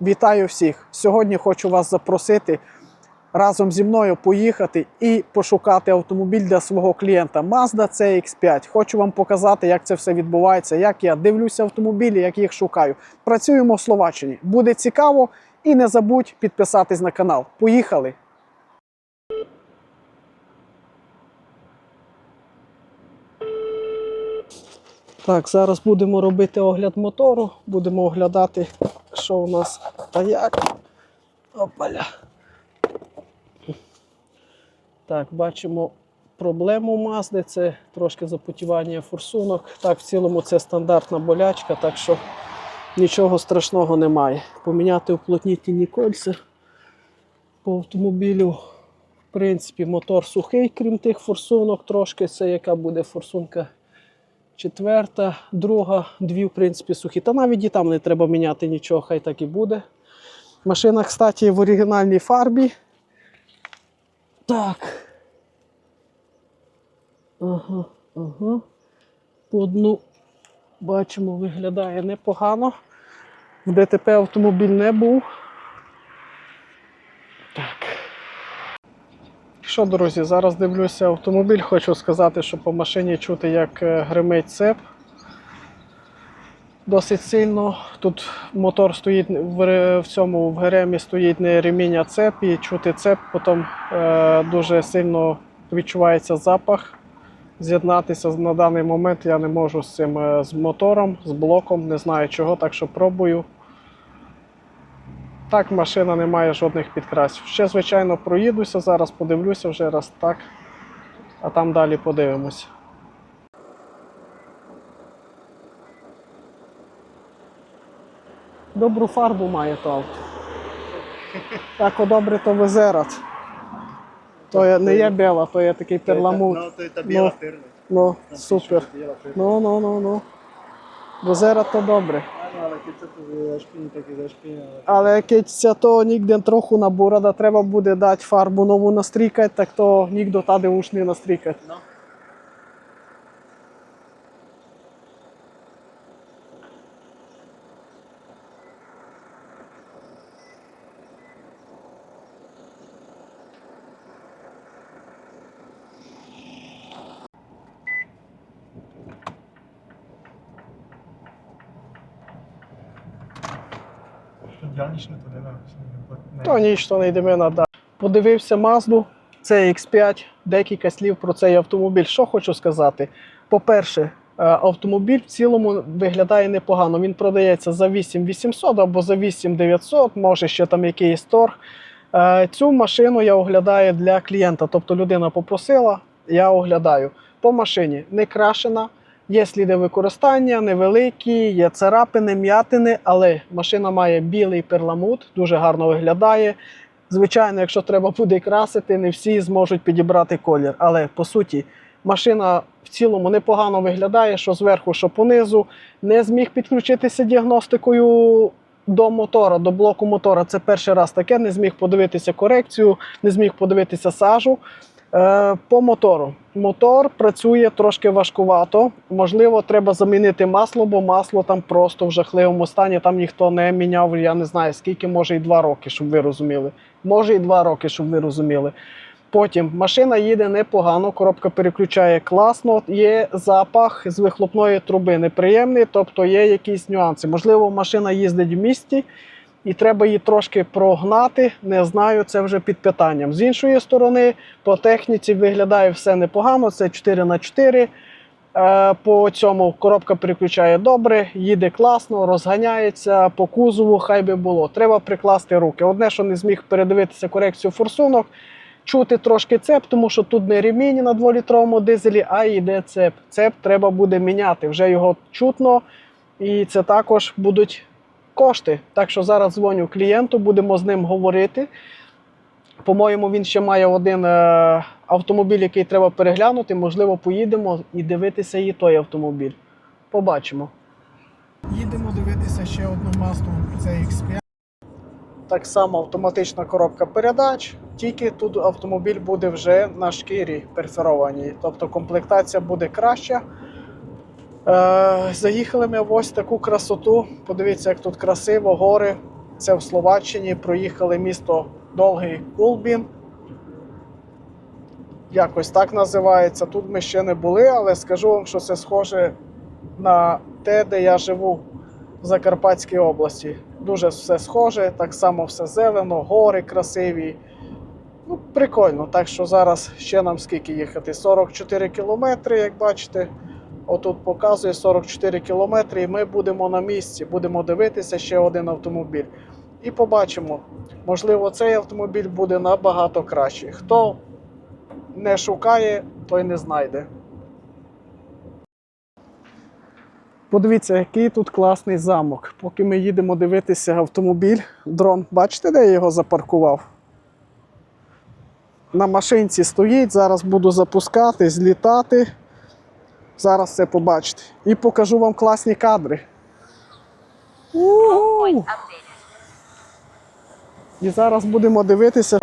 Вітаю всіх! Сьогодні хочу вас запросити разом зі мною поїхати і пошукати автомобіль для свого клієнта Mazda CX5. Хочу вам показати, як це все відбувається, як я дивлюся автомобілі, як їх шукаю. Працюємо в Словаччині. Буде цікаво і не забудь підписатись на канал. Поїхали! Так, зараз будемо робити огляд мотору, будемо оглядати, що у нас та як. Опаля. Так, бачимо проблему Мазди, це трошки запотівання форсунок. Так, в цілому це стандартна болячка, так що нічого страшного немає. Поміняти уплотнітельні кольця по автомобілю. В принципі, мотор сухий, крім тих форсунок, трошки. Це яка буде форсунка четверта, друга, дві, в принципі, сухі. Та навіть і там не треба міняти нічого, хай так і буде. Машина, кстати, в оригінальній фарбі. Так. Ага, ага. По одну бачимо, виглядає непогано. В ДТП автомобіль не був. Так. Що, друзі, зараз дивлюся автомобіль. Хочу сказати, що по машині чути, як е, гримить цеп. Досить сильно. Тут мотор стоїть в, цьому в ГРМі стоїть не ремінь, а цеп, і чути цеп, потім е, дуже сильно відчувається запах. З'єднатися на даний момент я не можу з цим е, з мотором, з блоком, не знаю чого, так що пробую. Так, машина не має жодних підкрасів. Ще, звичайно, проїдуся, зараз подивлюся вже раз так, а там далі подивимося. Добру фарбу має то авто. Так, добре, то везерат. То є- не є біла, то є такий перламут. No, to je ta biela Ну, супер. Ну, ну, ну, ну. Везерат то добре. Але keď то нігде трохи набура, да треба буде дати фарбу нову настрікати, так то ніхто таде уж не настрікати. No. Діанічне то не не То ніч, то не йдемо на Подивився Мазду, це X5, декілька слів про цей автомобіль. Що хочу сказати? По-перше, е, автомобіль в цілому виглядає непогано. Він продається за 8800 або за 8900, може ще там якийсь торг. Е, Цю машину я оглядаю для клієнта. Тобто людина попросила, я оглядаю. По машині не крашена, є сліди використання, невеликі, є царапини, м'ятини, але машина має білий перламут, дуже гарно виглядає. Звичайно, якщо треба буде красити, не всі зможуть підібрати колір. Але по суті, машина в цілому непогано виглядає, що зверху, що понизу. Не зміг підключитися діагностикою до мотора, до блоку мотора. Це перший раз таке. Не зміг подивитися корекцію, не зміг подивитися сажу. Е, по мотору. Мотор працює трошки важкувато. Можливо, треба замінити масло, бо масло там просто в жахливому стані. Там ніхто не міняв. Я не знаю скільки, може і два роки, щоб ви розуміли. Може і два роки, щоб ви розуміли. Потім машина їде непогано, коробка переключає класно. Є запах з вихлопної труби неприємний, тобто є якісь нюанси. Можливо, машина їздить в місті і треба її трошки прогнати. Не знаю, це вже під питанням. З іншої сторони, по техніці виглядає все непогано. Це 4 на 4 Е, По цьому коробка переключає добре, їде класно, розганяється по кузову, хай би було. Треба прикласти руки. Одне, що не зміг передивитися корекцію форсунок, чути трошки цеп, тому що тут не ремінь на 2-літровому дизелі, а йде цеп. Цеп треба буде міняти. Вже його чутно, і це також будуть кошти. Так що зараз дзвоню клієнту, будемо з ним говорити. По-моєму, він ще має один е, автомобіль, який треба переглянути. Можливо, поїдемо і дивитися і той автомобіль. Побачимо. Їдемо дивитися ще одну Mazda CX5. Так само автоматична коробка передач, тільки тут автомобіль буде вже на шкірі перферованій. Тобто комплектація буде краща. Е, заїхали ми в ось таку красоту. Подивіться, як тут красиво, гори. Це в Словаччині. Проїхали місто Долгий Кулбін. Якось так називається. Тут ми ще не були, але скажу вам, що це схоже на те, де я живу в Закарпатській області. Дуже все схоже, так само все зелено, гори красиві. Ну, прикольно. Так що зараз ще нам скільки їхати? 44 кілометри, як бачите. Отут показує 44 кілометри, і ми будемо на місці, будемо дивитися ще один автомобіль. І побачимо, можливо, цей автомобіль буде набагато кращий. Хто не шукає, той не знайде. Подивіться, який тут класний замок. Поки ми їдемо дивитися автомобіль, дрон, бачите, де я його запаркував? На машинці стоїть, зараз буду запускати, злітати. Зараз це побачите. І покажу вам класні кадри. У-у-у! І зараз будемо дивитися.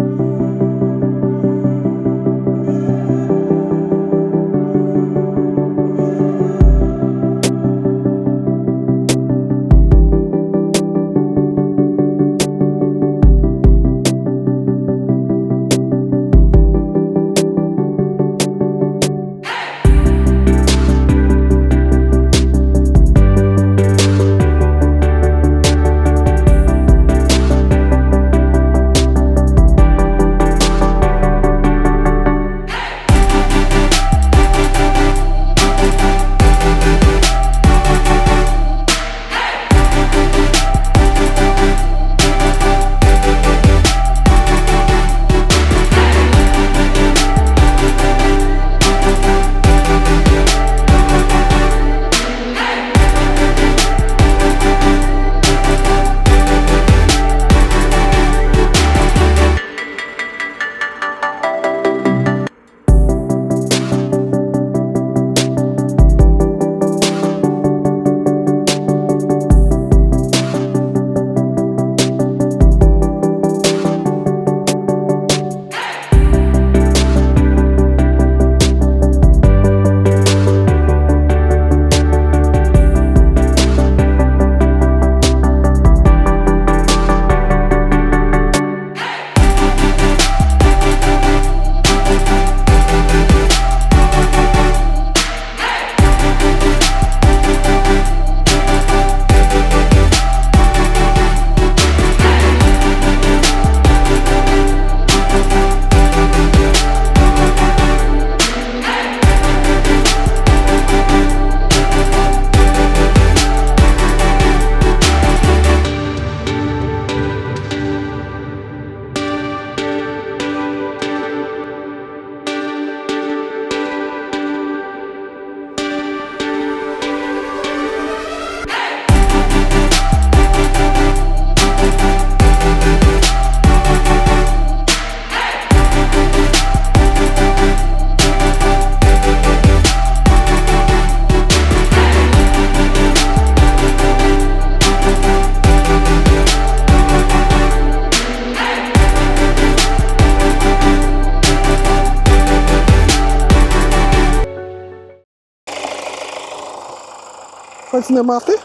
Хоч знімати?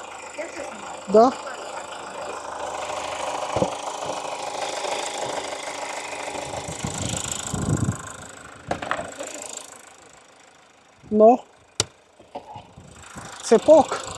Да. Ну. Цепок.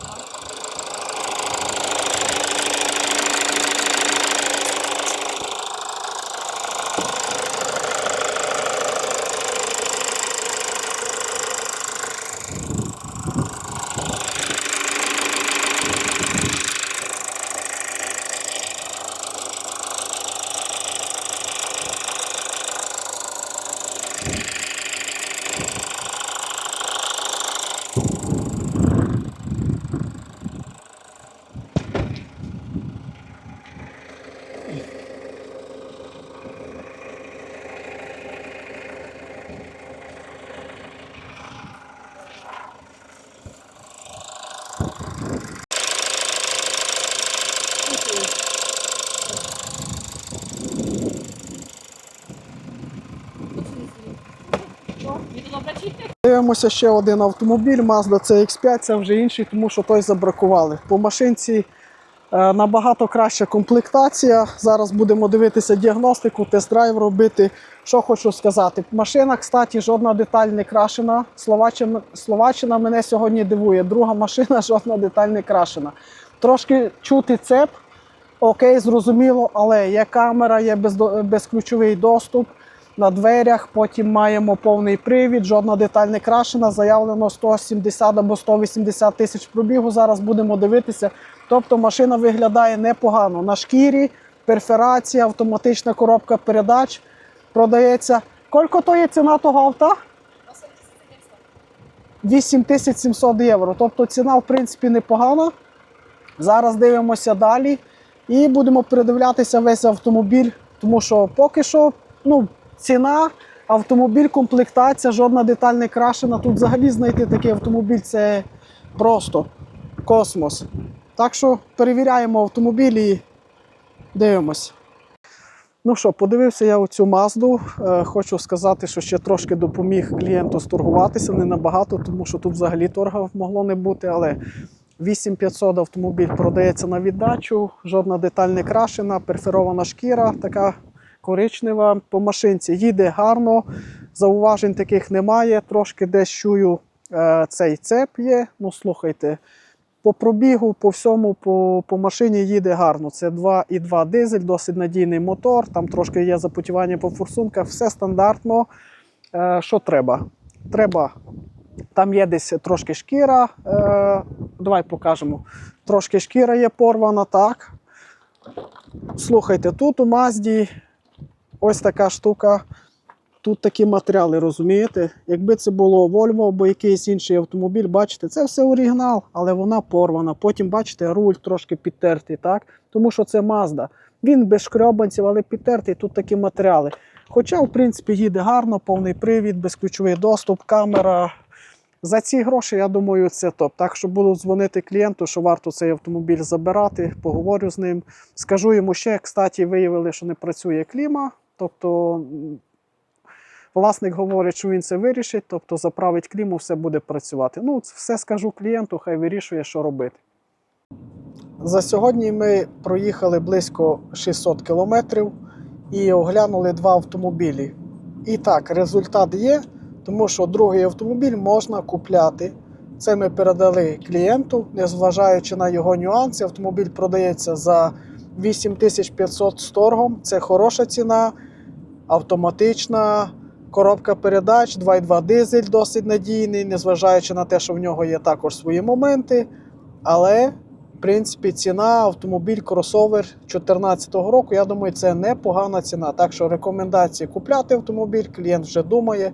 Дивимося ще один автомобіль Mazda CX5, це вже інший, тому що той забракували. По машинці Е, Набагато краща комплектація. Зараз будемо дивитися діагностику, тест-драйв робити. Що хочу сказати. Машина, кстати, жодна деталь не крашена. Словаччина, Словаччина мене сьогодні дивує. Друга машина, жодна деталь не крашена. Трошки чути цеп, окей, зрозуміло, але є камера, є безключовий доступ на дверях. Потім маємо повний привід, жодна деталь не крашена. Заявлено 170 або 180 тисяч пробігу. Зараз будемо дивитися. Тобто машина виглядає непогано. На шкірі, перферація, автоматична коробка передач продається. Скільки то є ціна того авто? 8700 євро. Тобто ціна, в принципі, непогана. Зараз дивимося далі і будемо передивлятися весь автомобіль, тому що поки що ну, ціна, автомобіль, комплектація, жодна деталь не крашена. Тут взагалі знайти такий автомобіль це просто космос. Так що перевіряємо автомобіль і дивимося. Ну що, подивився я оцю мазду. Е, хочу сказати, що ще трошки допоміг клієнту сторгуватися, не набагато, тому що тут взагалі торга могло не бути, але 8500 автомобіль продається на віддачу, жодна деталь не крашена, перферована шкіра, така коричнева. По машинці їде гарно, зауважень таких немає. Трошки десь чую е, цей цеп є. Ну, слухайте, по пробігу, по всьому, по, по машині їде гарно. Це 2,2 дизель, досить надійний мотор. Там трошки є запотівання по форсунках, все стандартно. Е, що треба? Треба. Там є десь трошки шкіра. Е, давай покажемо. Трошки шкіра є порвана, так. Слухайте, тут у Мазді ось така штука. Тут такі матеріали, розумієте? Якби це було Volvo або якийсь інший автомобіль, бачите, це все оригінал, але вона порвана. Потім, бачите, руль трошки підтертий, так? Тому що це Mazda. Він без шкрябанців, але підтертий, тут такі матеріали. Хоча, в принципі, їде гарно, повний привід, безключовий доступ, камера. За ці гроші, я думаю, це топ. Так що буду дзвонити клієнту, що варто цей автомобіль забирати, поговорю з ним. Скажу йому ще, кстати, виявили, що не працює кліма. Тобто власник говорить, що він це вирішить, тобто заправить кліму, все буде працювати. Ну, все скажу клієнту, хай вирішує, що робити. За сьогодні ми проїхали близько 600 кілометрів і оглянули два автомобілі. І так, результат є, тому що другий автомобіль можна купляти. Це ми передали клієнту, незважаючи на його нюанси. Автомобіль продається за 8500 з торгом. Це хороша ціна, автоматична коробка передач, 2.2 дизель досить надійний, незважаючи на те, що в нього є також свої моменти. Але, в принципі, ціна автомобіль кросовер 2014 року. Я думаю, це непогана ціна. Так що рекомендації купляти автомобіль, клієнт вже думає.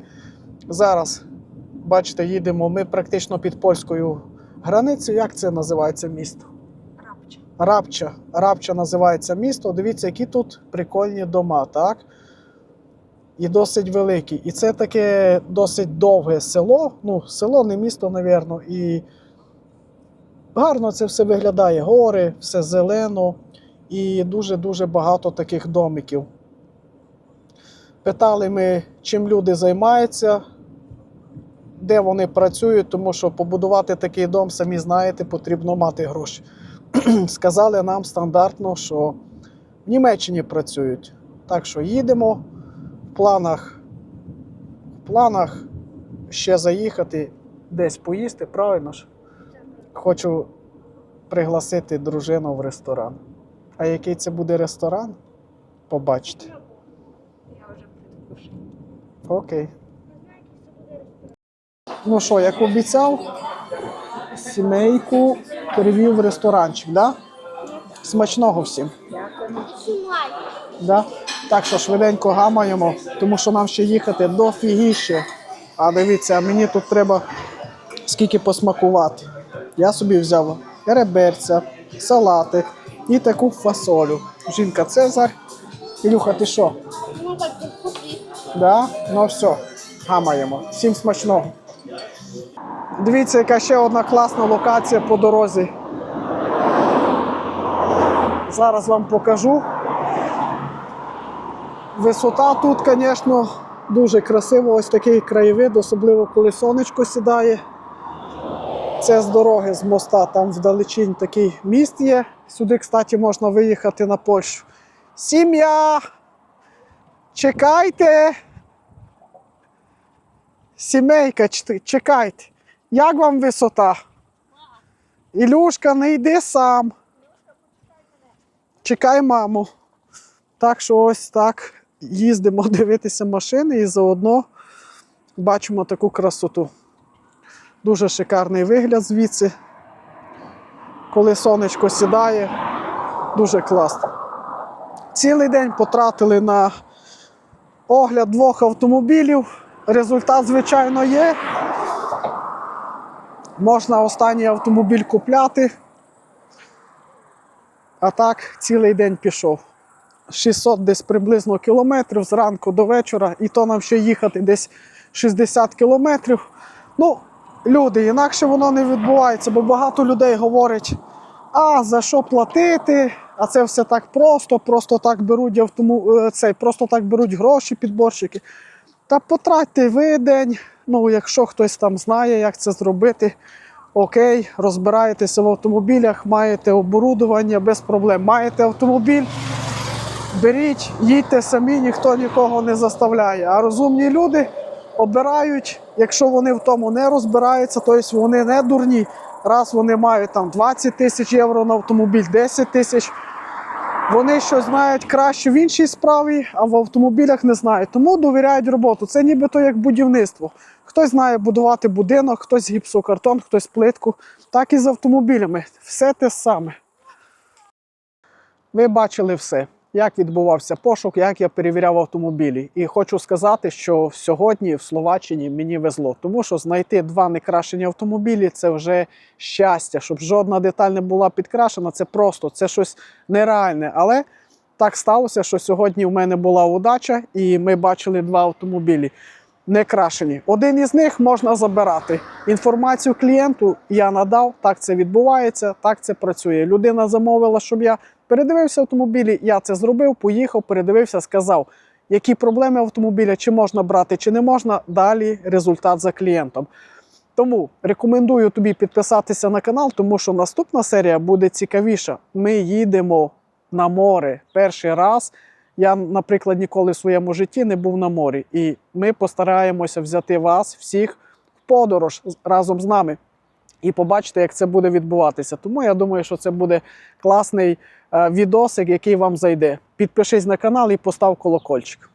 Зараз, бачите, їдемо ми практично під польською границею. Як це називається місто? Рапча. Рабча. Рабча називається місто. Дивіться, які тут прикольні дома, так? І досить великі. І це таке досить довге село. Ну, село, не місто, напевно. І гарно це все виглядає. Гори, все зелено і дуже-дуже багато таких домиків. Питали ми, чим люди займаються, де вони працюють, тому що побудувати такий дом, самі знаєте, потрібно мати гроші. Сказали нам стандартно, що в Німеччині працюють. Так що їдемо. Планах, в планах ще заїхати десь поїсти, правильно ж? Хочу пригласити дружину в ресторан. А який це буде ресторан? Побачите. Я вже предвкушаю. Окей. Ну що, як обіцяв, сімейку перевів в ресторанчик, да? Смачного всім. Дякую. Да? Так що швиденько гамаємо, тому що нам ще їхати до фігіще. А дивіться, мені тут треба скільки посмакувати. Я собі взяв реберця, салати і таку фасолю. Жінка Цезар. Ілюха, ти що? Ну так. Да? Ну все, гамаємо. Всім смачного. Дивіться, яка ще одна класна локація по дорозі. Зараз вам покажу. Висота тут, звісно, дуже красиво. Ось такий краєвид, особливо коли сонечко сідає. Це з дороги з моста, там вдалечінь такий міст є. Сюди, кстати, можна виїхати на Польщу. Сім'я! Чекайте! Сімейка, чекайте. Як вам висота? Ілюшка, не йди сам. Чекай маму. Так що ось так їздимо дивитися машини і заодно бачимо таку красоту. Дуже шикарний вигляд звідси. Коли сонечко сідає, дуже класно. Цілий день потратили на огляд двох автомобілів. Результат, звичайно, є. Можна останній автомобіль купляти. А так, цілий день пішов. 600 десь приблизно кілометрів зранку до вечора, і то нам ще їхати десь 60 кілометрів. Ну, люди, інакше воно не відбувається, бо багато людей говорять, а за що платити? А це все так просто, просто так беруть автому... е, цей, просто так беруть гроші підборщики. Та потратьте ви день. Ну, якщо хтось там знає, як це зробити, окей, розбираєтеся в автомобілях, маєте оборудування без проблем. Маєте автомобіль, беріть, їдьте самі, ніхто нікого не заставляє. А розумні люди обирають, якщо вони в тому не розбираються, тобто вони не дурні. Раз вони мають там 20 тисяч євро на автомобіль, 10 тисяч. Вони щось знають краще в іншій справі, а в автомобілях не знають. Тому довіряють роботу. Це нібито як будівництво. Хтось знає будувати будинок, хтось гіпсокартон, хтось плитку. Так і з автомобілями. Все те саме. Ви бачили все, як відбувався пошук, як я перевіряв автомобілі. І хочу сказати, що сьогодні в Словаччині мені везло, тому що знайти два некрашені автомобілі це вже щастя, щоб жодна деталь не була підкрашена. Це просто це щось нереальне. Але так сталося, що сьогодні в мене була удача, і ми бачили два автомобілі. Не крашені. Один із них можна забирати. Інформацію клієнту я надав, так це відбувається, так це працює. Людина замовила, щоб я передивився автомобілі. Я це зробив, поїхав, передивився, сказав, які проблеми автомобіля, чи можна брати, чи не можна. Далі результат за клієнтом. Тому рекомендую тобі підписатися на канал, тому що наступна серія буде цікавіша. Ми їдемо на море перший раз. Я, наприклад, ніколи в своєму житті не був на морі, і ми постараємося взяти вас всіх в подорож разом з нами і побачите, як це буде відбуватися. Тому я думаю, що це буде класний е, відосик, який вам зайде. Підпишись на канал і постав колокольчик.